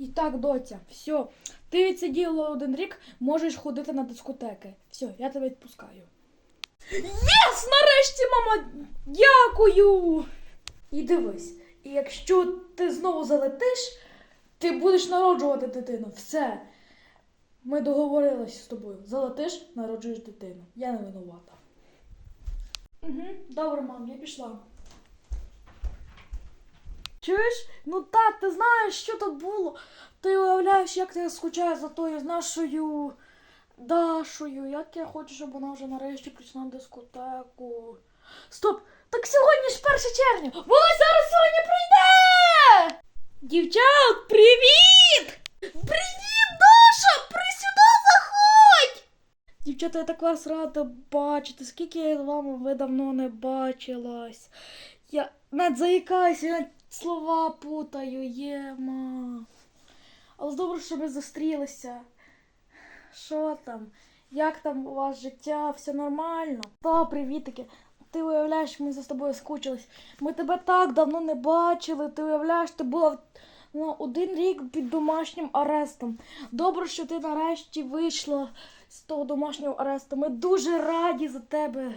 І так, доця, все. Ти відсиділа один рік, можеш ходити на дискотеки. Все, я тебе відпускаю. Єс! Нарешті, мама! Дякую! І дивись, і якщо ти знову залетиш, ти будеш народжувати дитину. Все. Ми договорилися з тобою. Залетиш, народжуєш дитину. Я не винувата. Угу, добре, мам, я пішла. Чуєш? Ну так, ти знаєш, що тут було. Ти уявляєш, як я скучаю за тою з нашою Дашою. Як я хочу, щоб вона вже нарешті прийшла на дискотеку. Стоп! Так сьогодні ж 1 червня! Вона зараз сьогодні прийде! Дівчат, привіт! Привіт, Даша! Присюди заходь! Дівчата, я так вас рада бачити. Скільки я з вами ви давно не бачилась. Я навіть заїкаюся, я слова путаю, єма. Але добре, що ми зустрілися. Що там? Як там у вас життя? Все нормально? Та, привітики. Ти уявляєш, ми за тобою скучились. Ми тебе так давно не бачили. Ти уявляєш, ти була на один рік під домашнім арестом. Добре, що ти нарешті вийшла з того домашнього аресту. Ми дуже раді за тебе.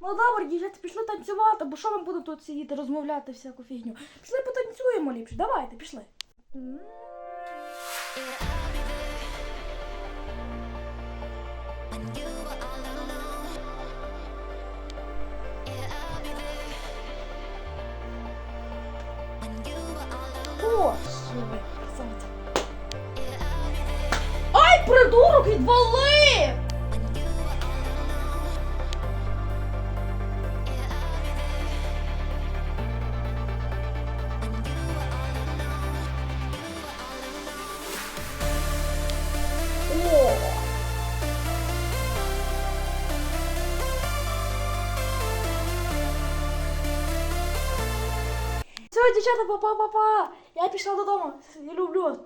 Ну добре, дівчата, пішли танцювати, бо що ми будемо тут сидіти, розмовляти всяку фігню. Пішли потанцюємо ліпше. Давайте, пішли. О, красавиця. Ай, придурок, відвали! Дівчата, па-па-па-па! Я пішла додому. Я люблю вас.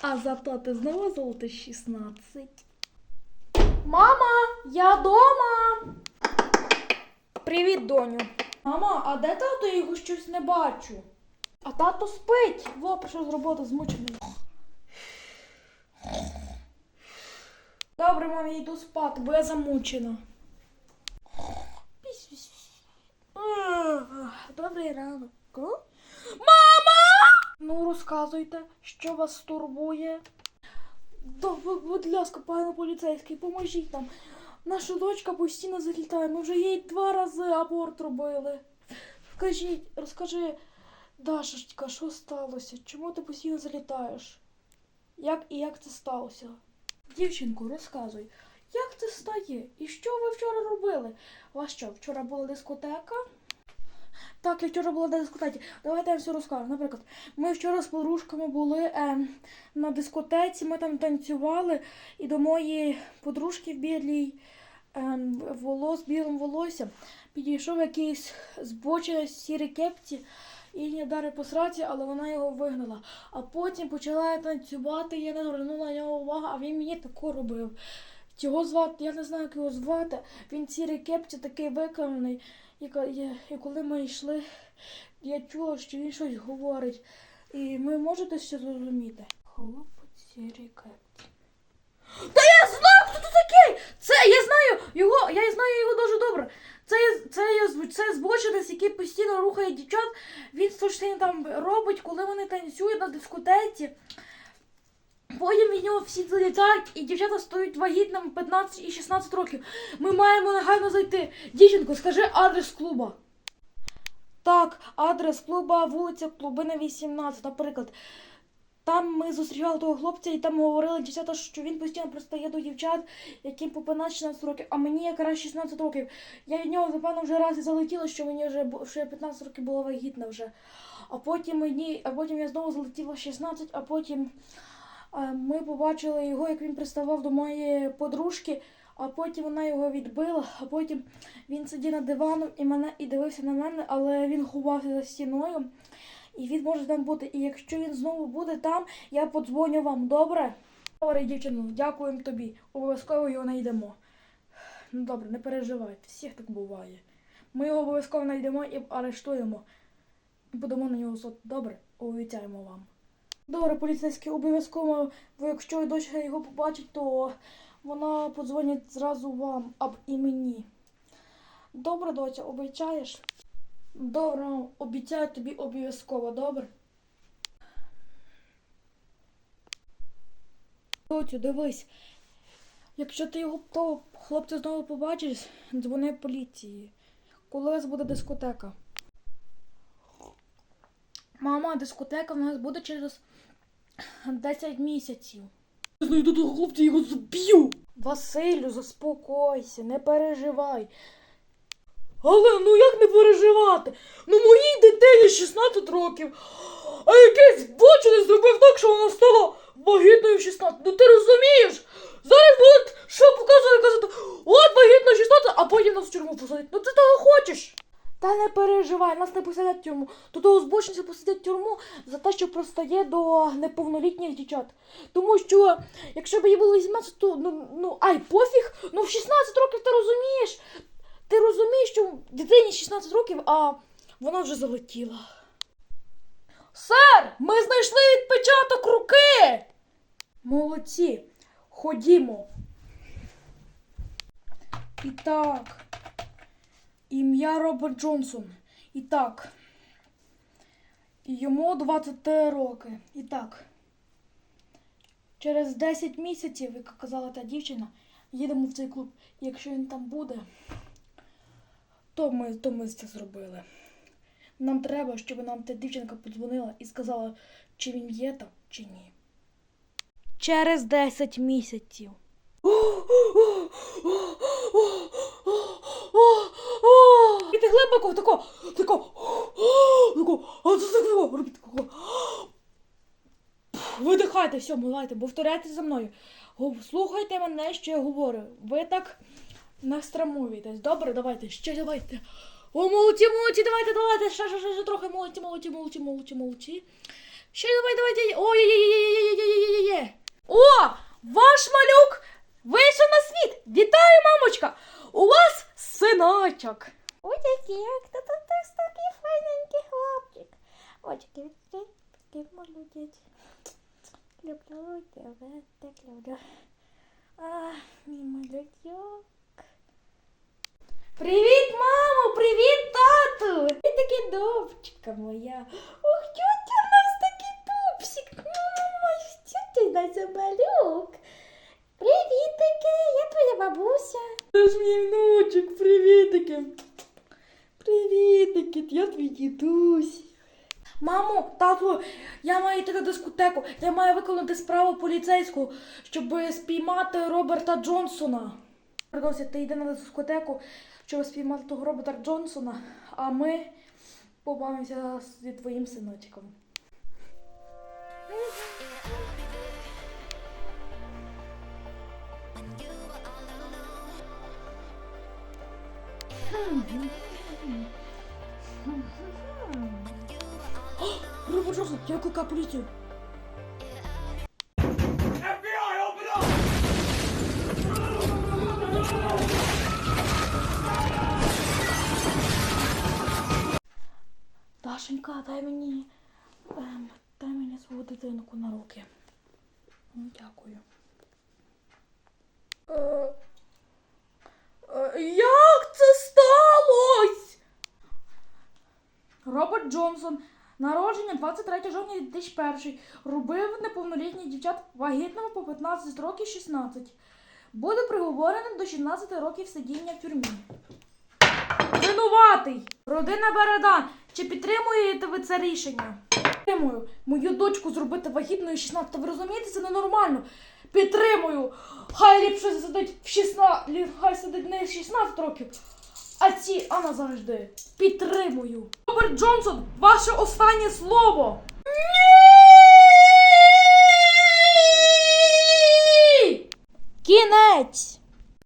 А ти знову золоте 16. Мама, я дома. Привіт, доню. Мама, а де тато? Я його щось не бачу. А тато спить. Во, прийшов з роботи змучений. Добре, мам, я йду спати, бо я замучена. Добрий ранок. Мама! Ну, розказуйте, що вас турбує. Да, будь ласка, пане поліцейський, поможіть нам. Наша дочка постійно залітає. Ми вже їй два рази аборт робили. Скажіть, розкажи, Дашечка, що сталося? Чому ти постійно залітаєш? Як і як це сталося? Дівчинку, розказуй, як це стає? І що ви вчора робили? У вас що, вчора була дискотека? Так, я вчора була на дискотеці. Давайте я все розкажу. Наприклад, ми вчора з подружками були е, на дискотеці, ми там танцювали, і до моєї подружки в білій е, волос, білим волоссям підійшов якийсь збочений сірий кепці і не дари по сраці, але вона його вигнала. А потім почала танцювати, я не звернула на нього увагу, а він мені тако робив. Його звати, я не знаю, як його звати. Він сірий кепці такий виконаний. І, коли ми йшли, я чула, що він щось говорить. І ви можете ще зрозуміти. Хлопець сірий кепці. Та я знаю, хто це такий! Це я знаю його, я знаю його дуже добре. Це, це, є- це збочинець, який постійно рухає дівчат. Він щось там робить, коли вони танцюють на дискотеці. Потім від нього всі залітають, і дівчата стають вагітними 15 і 16 років. Ми маємо негайно зайти. Дівчинко, скажи адрес клуба. Так, адрес клуба, вулиця Клубина 18, наприклад. Там ми зустрічали того хлопця і там говорили дівчата, що він постійно пристає до дівчат, яким по 15-16 років, а мені якраз 16 років. Я від нього, напевно, вже раз і залетіла, що мені вже що я 15 років була вагітна вже. А потім мені, а потім я знову залетіла 16, а потім ми побачили його, як він приставав до моєї подружки, а потім вона його відбила, а потім він сидів на диваном і мене і дивився на мене, але він ховався за стіною. І він може там бути. І якщо він знову буде там, я подзвоню вам, добре? Добре, дівчино, дякуємо тобі. Обов'язково його знайдемо. Ну добре, не переживайте, всіх так буває. Ми його обов'язково знайдемо і арештуємо. Будемо на нього суд. Добре, обіцяємо вам. Добре, поліцейські, обов'язково, ви, якщо дочка його побачить, то вона подзвонить зразу вам аб і мені. Добре, доця, обіцяєш? Добре, обіцяю тобі обов'язково, добре? Доцю, дивись. Якщо ти його того хлопця знову побачиш, дзвони поліції. Коли у вас буде дискотека? Мама, дискотека в нас буде через 10 місяців. Я знайду того хлопця, його зб'ю. Василю, заспокойся, не переживай. Але ну як не переживати? Ну моїй дитині 16 років, а якийсь бочений зробив так, що вона стала вагітною в 16. Ну ти розумієш? Зараз будуть що показувати, казати, от вагітна 16, а потім нас в тюрму посадять. Ну ти того хочеш? Та не переживай, нас не посадять в тюрму. То того збочинця посадять в тюрму за те, що простає до неповнолітніх дівчат. Тому що, якщо б їй було 18, то ну, ну ай, пофіг, ну в 16 років ти розумієш. Ти розумієш, що дитині 16 років, а вона вже залетіла. Сер, ми знайшли відпечаток руки. Молодці, ходімо. І так. Ім'я Роберт Джонсон. І так. Йому 23 роки. І так. Через 10 місяців, як казала та дівчина, їдемо в цей клуб. Якщо він там буде, то ми, то ми це зробили. Нам треба, щоб нам та дівчинка подзвонила і сказала, чи він є там, чи ні. Через 10 місяців. Ти глибоко, тако, тако, тако, а це тако, робіть тако. Видихайте, все, милайте, повторяйте за мною. Слухайте мене, що я говорю. Ви так настрамуєтесь. Добре, давайте, ще давайте. О, молодці, молодці, давайте, давайте. Ще, ще, ще, ще трохи молодці, молодці, молодці, молодці, молодці. Ще давай, давайте. Ой, є, є, є, є, є, є, є, є. О, ваш малюк вийшов на світ. Вітаю, мамочка. У вас синочок. Ой, який, як то тут теж такий файненький хлопчик. Ой, який, який, який молодець. Люблю тебе, так люблю. А, мій малютьок. Привіт, мамо, привіт, тату. Ти таки довчика моя. Ох, тьотя у нас такий пупсик. Мама, що ти нас за малюк? Привіт, таки, я твоя бабуся. Це ж мій внучок, привітики. Привітики, я твій дідусь. Мамо, тату, я маю йти на дискотеку. Я маю виконати справу поліцейську, щоб спіймати Роберта Джонсона. Придося, ти йди на дискотеку, щоб спіймати того Роберта Джонсона, а ми побавимося зі твоїм синочком. Роберт Джонсон, я викликаю поліцію. Дашенька, дай мені. Ем, дай мені свою дитинку на руки. Ну, Дякую. Е, е, як це сталося? Роберт Джонсон. Народження 23 жовтня 2001. Робив неповнолітніх дівчат вагітними по 15 років 16. Буде приговореним до 16 років сидіння в тюрмі. Винуватий! Родина Бередан. Чи підтримуєте ви це рішення? Підтримую. Мою дочку зробити вагітною 16. Ви розумієте, це ненормально. Підтримую. Хай ліпше сидить в 16, лі- хай сидить не 16 років, а ці, а назавжди. Підтримую. Роберт Джонсон, ваше останнє слово. Ні! Кінець!